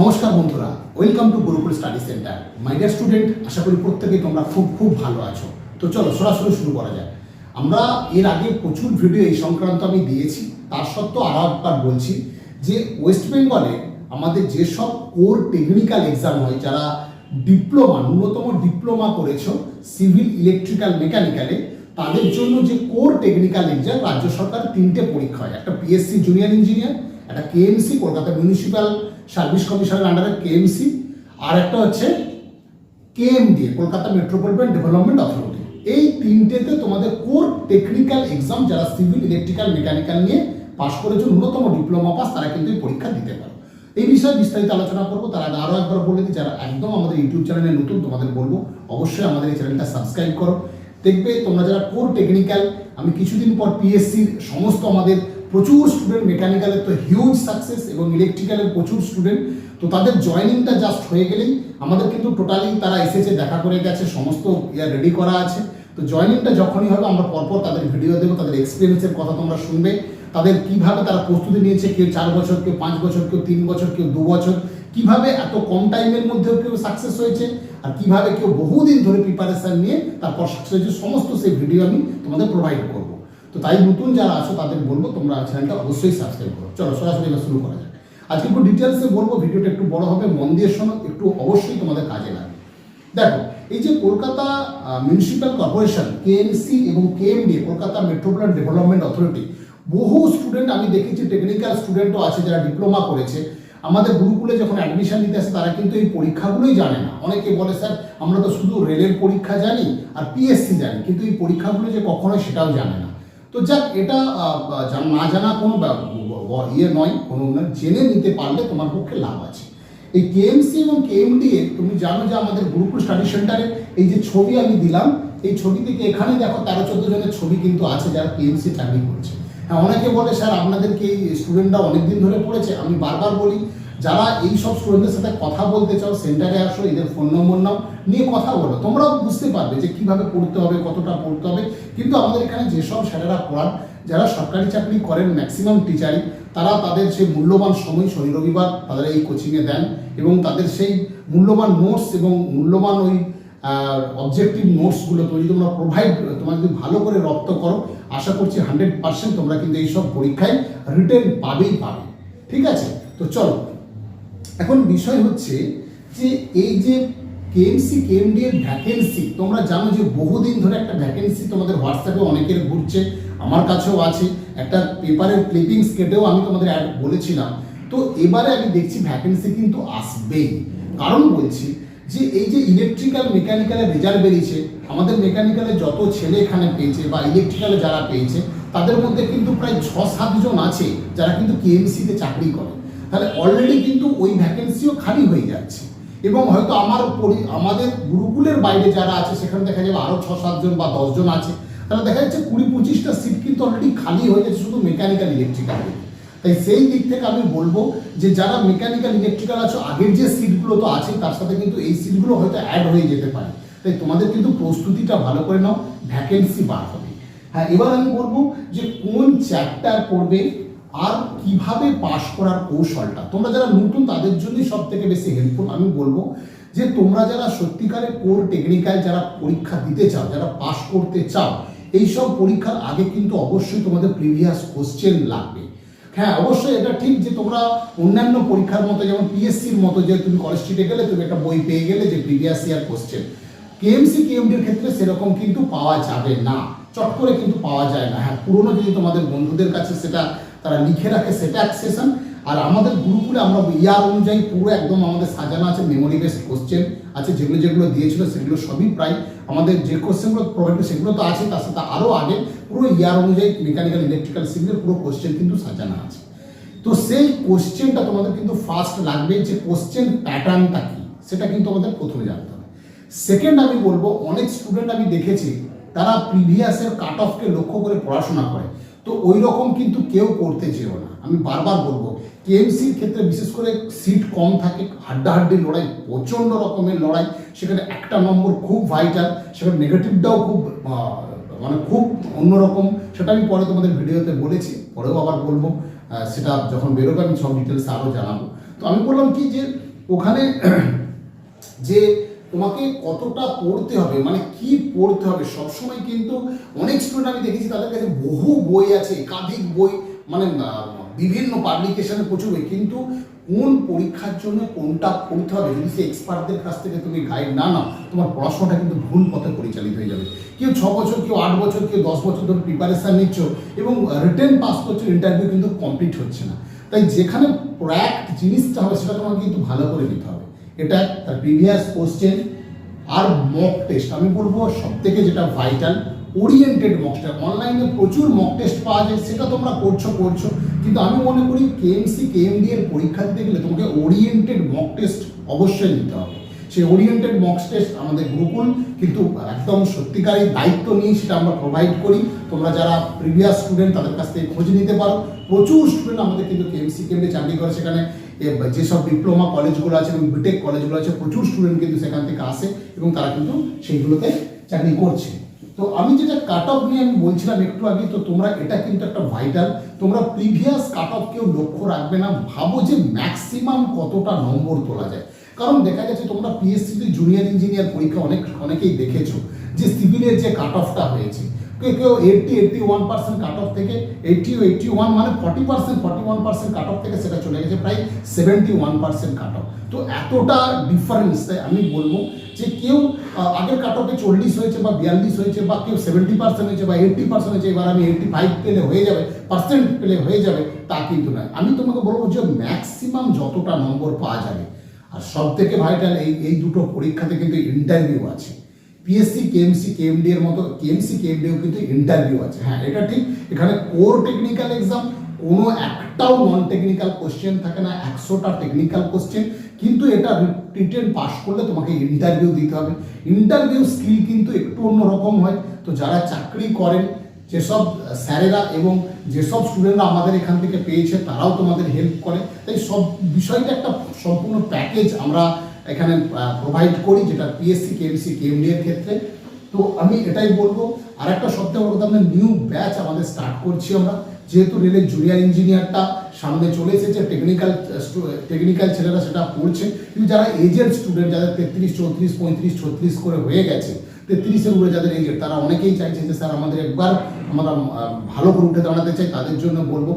নমস্কার বন্ধুরা welcome to Gurukul study centre my dear student আশা করি প্রত্যেকেই তোমরা খুব খুব ভালো আছো। তো চলো, সরাসরি শুরু করা যায় আমরা এর আগে প্রচুর ভিডিও এই সংক্রান্ত আমি দিয়েছি, তার সত্ত্বেও আরও একবার বলছি যে ওয়েস্ট বেঙ্গলে আমাদের যেসব কোর টেকনিক্যাল এক্সাম হয়, যারা ডিপ্লোমা ন্যূনতম ডিপ্লোমা করেছ সিভিল ইলেকট্রিক্যাল মেকানিক্যালে তাদের জন্য যে কোর টেকনিক্যাল এক্সাম রাজ্য সরকার তিনটে পরীক্ষা হয়। একটা পিএসসি জুনিয়র ইঞ্জিনিয়ার একটা কেএমসি কলকাতা মিউনিসিপ্যাল সার্ভিস কমিশনের আন্ডারে কেএমসি আর একটা হচ্ছে KMD Kolkata metropolitan development authority এই তিনটেতে তোমাদের কোর টেকনিক্যাল এক্সাম যারা সিভিল ইলেকট্রিক্যাল মেকানিক্যাল নিয়ে পাশ করেছ, ন্যূনতম ডিপ্লোমা পাস তারা কিন্তু এই পরীক্ষা দিতে পারো। এই বিষয়ে বিস্তারিত আলোচনা করব, তার আগে আরও একবার বলে দিই, যারা একদম আমাদের ইউটিউব চ্যানেলে নতুন, তোমাদের বলব, অবশ্যই আমাদের এই চ্যানেলটা সাবস্ক্রাইব করো। দেখবে তোমরা যারা কোর টেকনিক্যাল আমি কিছুদিন পর পিএসসির সমস্ত আমাদের প্রচুর স্টুডেন্ট মেকানিক্যালের তো হিউজ সাকসেস এবং ইলেকট্রিক্যালের প্রচুর স্টুডেন্ট তো তাদের জয়নিংটা জাস্ট হয়ে গেলেই, আমাদের কিন্তু টোটালি তারা এসেছে, দেখা করে গেছে, সমস্ত ইয়ার রেডি করা আছে। তো জয়নিংটা যখনই হবে, আমরা পরপর তাদের ভিডিও দেবো, তাদের এক্সপিরিয়েন্সের কথা তোমরা শুনবে। তাদের কীভাবে তারা প্রস্তুতি নিয়েছে, কেউ চার বছর, কেউ পাঁচ বছর, কেউ তিন বছর, কেউ দু বছর, কীভাবে এত কম টাইমের মধ্যেও কেউ সাকসেস হয়েছে, আর কীভাবে কেউ বহুদিন ধরে প্রিপারেশন নিয়ে তারপর সাকসেস হয়েছে, সমস্ত সেই ভিডিও আমি তোমাদের প্রোভাইড করব। তো তাই নতুন যারা আছো, তাদের বলব তোমরা চ্যানেলটা অবশ্যই সাবস্ক্রাইব করো। চলো, সরাসরি এবার শুরু করা যাক। আজকে একটু ডিটেলসে বলব, ভিডিওটা একটু বড় হবে, মন দিয়ে শোনো, একটু অবশ্যই তোমাদের কাজে লাগবে। দেখো, এই যে কলকাতা মিউনিসিপ্যাল কর্পোরেশন কেএমসি এবং KMD Kolkata metropolitan development authority বহু স্টুডেন্ট আমি দেখেছি টেকনিক্যাল স্টুডেন্টও আছে যারা ডিপ্লোমা করেছে। আমাদের গুরুকুলে যখন অ্যাডমিশন নিতে আসে, তারা কিন্তু এই পরীক্ষাগুলোই জানে না। অনেকে বলে, স্যার, আমরা তো শুধু রেলের পরীক্ষা জানি আর পিএসসি জানি। কিন্তু এই পরীক্ষাগুলো যে কখনোই সেটাও জানে না। তো যাক, এটা না জানা কোনো ইয়ে নয়, কোনো জেনে নিতে পারলে তোমার পক্ষে লাভ আছে। এই কেএমসি এবং কেএমডি এ তুমি জানো যে আমাদের গুরুকুল স্টাডি সেন্টারে এই যে ছবি আমি দিলাম, এই ছবি থেকে এখানে দেখো তেরো চোদ্দ জনের ছবি কিন্তু আছে যারা কেএমসি চাকরি করছে। হ্যাঁ অনেকে বলে, স্যার আপনাদেরকে এই স্টুডেন্টরা অনেকদিন ধরে পড়েছে? আমি বারবার বলি, যারা এই সব স্টুডেন্টদের সাথে কথা বলতে চাও, সেন্টারে আসো, এদের ফোন নম্বর নাও, নিয়ে কথা বলো। তোমরাও বুঝতে পারবে যে কীভাবে পড়তে হবে, কতটা পড়তে হবে। কিন্তু আমাদের এখানে যেসব স্যারেরা পড়ান, যারা সরকারি চাকরি করেন ম্যাক্সিমাম টিচারই তারা তাদের সেই মূল্যবান সময় শনি, রবিবার তাদের এই কোচিংয়ে দেন এবং তাদের সেই মূল্যবান নোটস এবং মূল্যবান ওই অবজেক্টিভ নোটসগুলো তো যদি তোমরা প্রোভাইড তোমরা যদি ভালো করে রপ্ত করো, আশা করছি হান্ড্রেড পার্সেন্ট তোমরা কিন্তু এইসব পরীক্ষায় রিটেন পাবেই পাবে। ঠিক আছে? তো চলো, এখন বিষয় হচ্ছে যে এই যে কেএমসি কেএমডি এর ভ্যাকেন্সি তোমরা জানো যে বহুদিন ধরে একটা ভ্যাকেন্সি তোমাদের হোয়াটসঅ্যাপে অনেকের ঘুরছে, আমার কাছেও আছে, একটা পেপারের ক্লিপিংস কেটেও আমি তোমাদের অ্যাড বলেছিলাম। তো এবারে আমি দেখছি ভ্যাকেন্সি কিন্তু আসবেই। কারণ বলছি যে এই যে ইলেকট্রিক্যাল মেকানিক্যালের রেজাল্ট বেরিয়েছে, আমাদের মেকানিক্যালে যত ছেলে এখানে পেয়েছে বা ইলেকট্রিক্যালে যারা পেয়েছে, তাদের মধ্যে কিন্তু প্রায় ছ সাতজন আছে যারা কিন্তু কেএমসিতে চাকরি করে। তাহলে অলরেডি কিন্তু ওই ভ্যাকেন্সিও খালি হয়ে যাচ্ছে। এবং হয়তো আমার আমাদের গুরুকুলের বাইরে যারা আছে, সেখানে দেখা যাবে আরও ছ সাতজন বা দশজন আছে। তাহলে দেখা যাচ্ছে কুড়ি পঁচিশটা সিট কিন্তু অলরেডি খালি হয়ে যাচ্ছে শুধু মেকানিক্যাল ইলেকট্রিক্যাল তাই সেই দিক থেকে আমি বলব যে যারা মেকানিক্যাল ইলেকট্রিক্যাল আছো, আগের যে সিটগুলো তো আছে তার সাথে কিন্তু এই সিটগুলো হয়তো অ্যাড হয়ে যেতে পারে। তাই তোমাদের কিন্তু প্রস্তুতিটা ভালো করে নাও ভ্যাকেন্সি বার হবে। হ্যাঁ এবার আমি বলব যে কোন চ্যাপ্টার পড়বে আর কীভাবে পাশ করার কৌশলটা। তোমরা যারা নতুন, তাদের জন্যই সব থেকে বেশি হেল্পফুল আমি বলব যে তোমরা যারা সত্যিকারের কোর টেকনিক্যাল যারা পরীক্ষা দিতে চাও, যারা পাশ করতে চাও এই সব পরীক্ষার আগে কিন্তু অবশ্যই তোমাদের প্রিভিয়াস কোশ্চেন লাগবে। হ্যাঁ অবশ্যই এটা ঠিক যে তোমরা অন্যান্য পরীক্ষার মতো, যেমন পিএসসির মতো যে তুমি কলেজ স্ট্রিটে গেলে, তুমি একটা বই পেয়ে গেলে যে প্রিভিয়াস ইয়ার কোশ্চেন কেএমসি কেএমডির ক্ষেত্রে সেরকম কিন্তু পাওয়া যাবে না। চট করে কিন্তু পাওয়া যায় না। হ্যাঁ পুরনো যদি তোমাদের বন্ধুদের কাছে সেটা তারা লিখে রাখে, সেটা এক সেশন আর আমাদের গুরুকুলে আমরা ইয়ার অনুযায়ী পুরো একদম আমাদের সাজানো আছে মেমোরি বেসড কোশ্চেন আছে, যেগুলো যেগুলো দিয়েছিল, সেগুলো সবই প্রায় আমাদের যে কোশ্চেনগুলো প্রোভাইড সেগুলো তো আছে, তার সাথে আরও আগে পুরো ইয়ার অনুযায়ী মেকানিক্যাল ইলেকট্রিক্যাল সিভিলের পুরো কোশ্চেন কিন্তু সাজানো আছে। তো সেই কোশ্চেনটা তোমাদের কিন্তু ফার্স্ট লাগবে যে কোশ্চেন প্যাটার্নটা কি, সেটা কিন্তু আমাদের প্রথমে জানতে হবে। সেকেন্ড আমি বলব, অনেক স্টুডেন্ট আমি দেখেছি, তারা প্রিভিয়াসের কাট অফকে লক্ষ্য করে পড়াশোনা করে। তো ওই রকম কিন্তু কেউ করতে চেয়েও না। আমি বারবার বলব কেএমসির ক্ষেত্রে বিশেষ করে সিট কম থাকে, হাড্ডাহাড্ডি লড়াই, প্রচণ্ড রকমের লড়াই, সেখানে একটা নম্বর খুব ভাইটাল সেখানে নেগেটিভটাও খুব মানে খুব অন্যরকম, সেটা আমি পরে তোমাদের ভিডিওতে বলেছি, পরেও আবার বলব সেটা যখন বেরোবে আমি সব ডিটেলস আরও জানাব। তো আমি বললাম কি যে, ওখানে যে তোমাকে কতটা পড়তে হবে? মানে কি পড়তে হবে? সবসময় কিন্তু অনেক স্টুডেন্ট আমি দেখেছি তাদের কাছে বহু বই আছে, একাধিক বই মানে বিভিন্ন পাবলিকেশনে প্রচুর বই, কিন্তু কোন পরীক্ষার জন্য কোনটা পড়তে হবে? যদি সে এক্সপার্টদের কাছ থেকে তুমি গাইড না নাও, তোমার পড়াশোনাটা কিন্তু ভুল পথে পরিচালিত হয়ে যাবে। কেউ ছ বছর, কেউ আট বছর, কেউ দশ বছর ধরে প্রিপারেশন নিচ্ছ এবং রিটেন পাস করছ ইন্টারভিউ কিন্তু কমপ্লিট হচ্ছে না। তাই যেখানে প্রয়াক্ট জিনিসটা হবে, সেটা তোমাকে কিন্তু ভালো করে নিতে হবে। এটা তার প্রিভিয়াস কোশ্চেন আর মক টেস্ট আমি বলব সব থেকে যেটা ভাইটাল ওরিয়েন্টেড মক টেস্ট অনলাইনে প্রচুর মক টেস্ট পাওয়া যায়, সেটা তোমরা করছ করছ। কিন্তু আমি মনে করি কেএমসি কেএমডি এর পরীক্ষা দিতে গেলে তোমাকে ওরিয়েন্টেড মক টেস্ট অবশ্যই নিতে হবে। সেই ওরিয়েন্টেড মক টেস্ট আমাদের গুরুকুল, কিন্তু একদম সত্যিকারের দায়িত্ব নিয়ে সেটা আমরা প্রোভাইড করি। তোমরা যারা প্রিভিয়াস স্টুডেন্ট তাদের কাছ থেকে খোঁজ নিতে পারো। প্রচুর স্টুডেন্ট আমাদের কিন্তু কেএমসি কেএমডি চাকরি করে সেখানে যেসব ডিপ্লোমা কলেজগুলো আছে এবং বিটেক কলেজগুলো আছে, প্রচুর স্টুডেন্ট কিন্তু সেখান থেকে আসে এবং তারা কিন্তু সেইগুলোতে চাকরি করছে। তো আমি যেটা কাট অফ নিয়ে আমি বলছিলাম একটু আগে, তো তোমরা এটা কিন্তু একটা ভাইটাল তোমরা প্রিভিয়াস কাট অফ কেউ লক্ষ্য রাখবে না, ভাবো যে ম্যাক্সিমাম কতটা নম্বর তোলা যায়। কারণ দেখা গেছে তোমরা পিএসসিতে জুনিয়র ইঞ্জিনিয়ার পরীক্ষা অনেক, অনেকেই দেখেছ, যে সিভিলের যে কাট অফটা হয়েছে কেউ eighty eighty one percent cut off থেকে এইটটি এইটটি ওয়ান মানে forty percent forty one percent cut off থেকে সেটা চলে গেছে, প্রায় seventy one percent cut off তো এতটা ডিফারেন্স তাই আমি বলব যে কেউ আগের কাট অফে চল্লিশ হয়েছে বা বিয়াল্লিশ হয়েছে বা কেউ সেভেন্টি পার্সেন্ট হয়েছে বা এইটটি পার্সেন্ট হয়েছে, এবার আমি এইটটি ফাইভ পেলে হয়ে যাবে পার্সেন্ট পেলে হয়ে যাবে, তা কিন্তু নয়। আমি তোমাকে বলব যে ম্যাক্সিমাম যতটা নম্বর পাওয়া যাবে। আর সব থেকে ভাইটাল এই এই দুটো পরীক্ষাতে কিন্তু ইন্টারভিউ আছে। পিএসসি কেএমসি কেএমডি এর মতো কেএমসি কেএমডিও কিন্তু ইন্টারভিউ আছে। হ্যাঁ এটা ঠিক। এখানে কোর টেকনিক্যাল এক্সাম কোনো একটাও নন টেকনিক্যাল কোশ্চেন থাকে না, একশোটা টেকনিক্যাল কোশ্চেন কিন্তু এটা রিটেন পাস করলে তোমাকে ইন্টারভিউ দিতে হবে। ইন্টারভিউ স্কিল কিন্তু একটু অন্যরকম হয়। তো যারা চাকরি করেন, যেসব স্যারেরা এবং যেসব স্টুডেন্টরা আমাদের এখান থেকে পেয়েছে, তারাও তোমাদের হেল্প করে। তাই সব বিষয়টা একটা সম্পূর্ণ প্যাকেজ আমরা এখানে প্রোভাইড করি যেটা পিএসসি কেএমসি এর ক্ষেত্রে। তো আমি এটাই বলব আর একটা সত্যি বলতে আমরা নিউ ব্যাচ আমাদের স্টার্ট করছি আমরা। যেহেতু রেলের জুনিয়র ইঞ্জিনিয়ারটা সামনে চলে এসেছে টেকনিক্যাল টেকনিক্যাল ছেলেরা সেটা পড়ছে কিন্তু যারা এজেড স্টুডেন্ট যাদের তেত্রিশ, চৌত্রিশ, পঁয়ত্রিশ, ছত্রিশ করে হয়ে গেছে তেত্রিশের উপরে যাদের এজেড তারা অনেকেই চাইছে যে, স্যার, আমাদের একবার আমরা ভালো করে উঠে দাঁড়াতে চাই, তাদের জন্য বলব,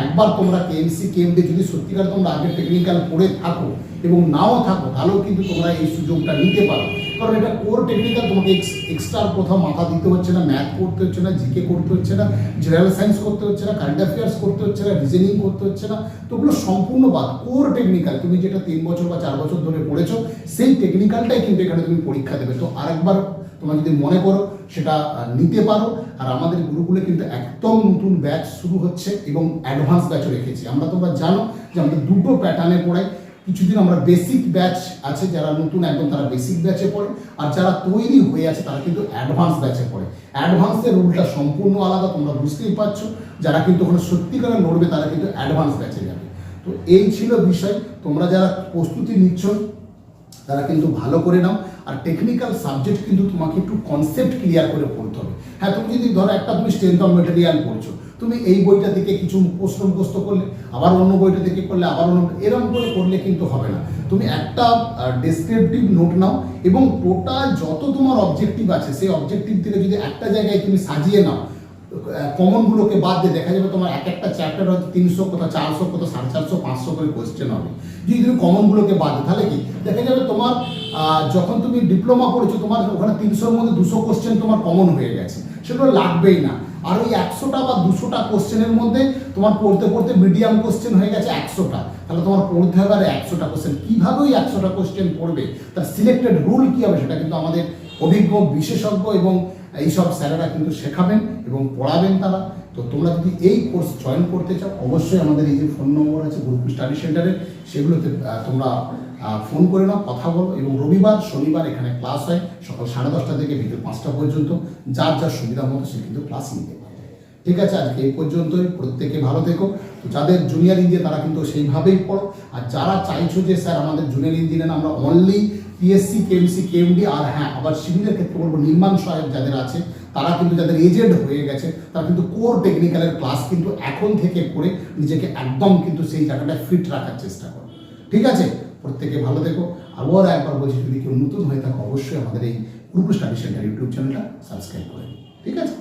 একবার তোমরা কেএমসি কেএমডি যদি সত্যিকার তোমরা আগে টেকনিক্যাল পড়ে থাকো এবং নাও থাকো, তাহলেও কিন্তু তোমরা এই সুযোগটা নিতে পারো। কারণ এটা কোর টেকনিক্যাল তোমাকে এক্সট্রা কোথাও মাথা দিতে হচ্ছে না ম্যাথ করতে হচ্ছে না জিকে করতে হচ্ছে না জেনারেল সায়েন্স করতে হচ্ছে না কারেন্ট অ্যাফেয়ার্স করতে হচ্ছে না রিজনিং করতে হচ্ছে না, তো ওগুলো সম্পূর্ণ বাদ। কোর টেকনিক্যাল তুমি যেটা তিন বছর বা চার বছর ধরে পড়েছো, সেই টেকনিক্যালটাই কিন্তু এখানে তুমি পরীক্ষা দেবে। তো আরেকবার তোমরা যদি মনে করো সেটা নিতে পারো, আর আমাদের গুরুকুলে কিন্তু একদম নতুন ব্যাচ শুরু হচ্ছে এবং অ্যাডভান্স ব্যাচও রেখেছি। আমরা তোমরা জানো যে আমাদের দুটো প্যাটার্নে পড়াই। কিছুদিন আমরা বেসিক ব্যাচ আছে, যারা নতুন একদম তারা বেসিক ব্যাচে পড়ে, আর যারা তৈরি হয়ে আছে তারা কিন্তু অ্যাডভান্স ব্যাচে পড়ে। অ্যাডভান্সের রুলটা সম্পূর্ণ আলাদা, তোমরা বুঝতেই পারছ। যারা কিন্তু ওখানে সত্যিকারে লড়বে তারা কিন্তু অ্যাডভান্স ব্যাচে যাবে। তো এই ছিল বিষয়। তোমরা যারা প্রস্তুতি নিচ্ছ, তারা কিন্তু ভালো করে নাও। আর টেকনিক্যাল সাবজেক্ট কিন্তু তোমাকে একটু কনসেপ্ট ক্লিয়ার করে পড়তে হবে। হ্যাঁ তুমি যদি ধরো একটা তুমি স্ট্রেংথ অফ মেটেরিয়াল পড়ছো তুমি এই বইটা থেকে কিছু প্রশ্ন মুখস্থ করলে আবার অন্য বইটা থেকে করলে আবার অন্য এরকম করে করলে কিন্তু হবে না। তুমি একটা ডেসক্রিপটিভ নোট নাও এবং টোটাল যত তোমার অবজেক্টিভ আছে সেই অবজেক্টিভ থেকে যদি একটা জায়গায় তুমি সাজিয়ে নাও কমনগুলোকে বাদ দিয়ে দেখা যাবে তোমার এক একটা চ্যাপ্টার হয়তো তিনশো কোথাও চারশো কোথাও সাড়ে চারশো পাঁচশো করে কোয়েশ্চেন হবে। যদি তুমি কমনগুলোকে বাদ দিও, তাহলে কি? দেখা যাবে তোমার যখন তুমি ডিপ্লোমা করেছ তোমার ওখানে তিনশোর মধ্যে দুশো কোশ্চেন তোমার কমন হয়ে গেছে। সেগুলো লাগবেই না। আর ওই একশোটা বা দুশোটা কোশ্চেনের মধ্যে তোমার পড়তে পড়তে মিডিয়াম কোশ্চেন হয়ে গেছে একশোটা। তাহলে তোমার পড়তে হবে আর একশোটা কোশ্চেন কীভাবে ওই একশোটা কোশ্চেন পড়বে? তার সিলেক্টেড রুল কী হবে সেটা কিন্তু আমাদের অভিজ্ঞ, বিশেষজ্ঞ এবং এইসব স্যারেরা কিন্তু শেখাবেন এবং পড়াবেন তারা। তো তোমরা যদি এই কোর্স জয়েন করতে চাও, অবশ্যই আমাদের এই যে ফোন নম্বর আছে গুরুকুল স্টাডি সেন্টারের সেগুলোতে তোমরা ফোন করে নাও, কথা বলো এবং রবিবার, শনিবার এখানে ক্লাস হয়, সকাল সাড়ে দশটা থেকে বিকেল পাঁচটা পর্যন্ত। যার যার সুবিধা মতো সে কিন্তু ক্লাস নিতে পারবে। ঠিক আছে, আজকে এই পর্যন্তই, প্রত্যেকে ভালো থেকো। যাদের জুনিয়র ইঞ্জিনিয়ার, তারা কিন্তু সেইভাবেই পড়ো। আর যারা চাইছো যে, স্যার, আমাদের জুনিয়র ইঞ্জিনিয়ার আমরা অনলি পিএসসি কেএমসি কেএমডি আর হ্যাঁ আবার সিভিলের ক্ষেত্রে বলব নির্মাণ সহায়ক যাদের আছে, তারা কিন্তু যাদের এজেড হয়ে গেছে, তারা কিন্তু কোর টেকনিক্যালের ক্লাস কিন্তু এখন থেকে করে নিজেকে একদম কিন্তু সেই জায়গাটায় ফিট রাখার চেষ্টা করো। ঠিক আছে? প্রত্যেকে ভালো দেখো আবার একবার বলছি, যদি কেউ নতুন হয়ে থাকো অবশ্যই আমাদের এই গ্রুপ স্টাডি সেন্টার ইউটিউব চ্যানেলটা সাবস্ক্রাইব করে। ঠিক আছে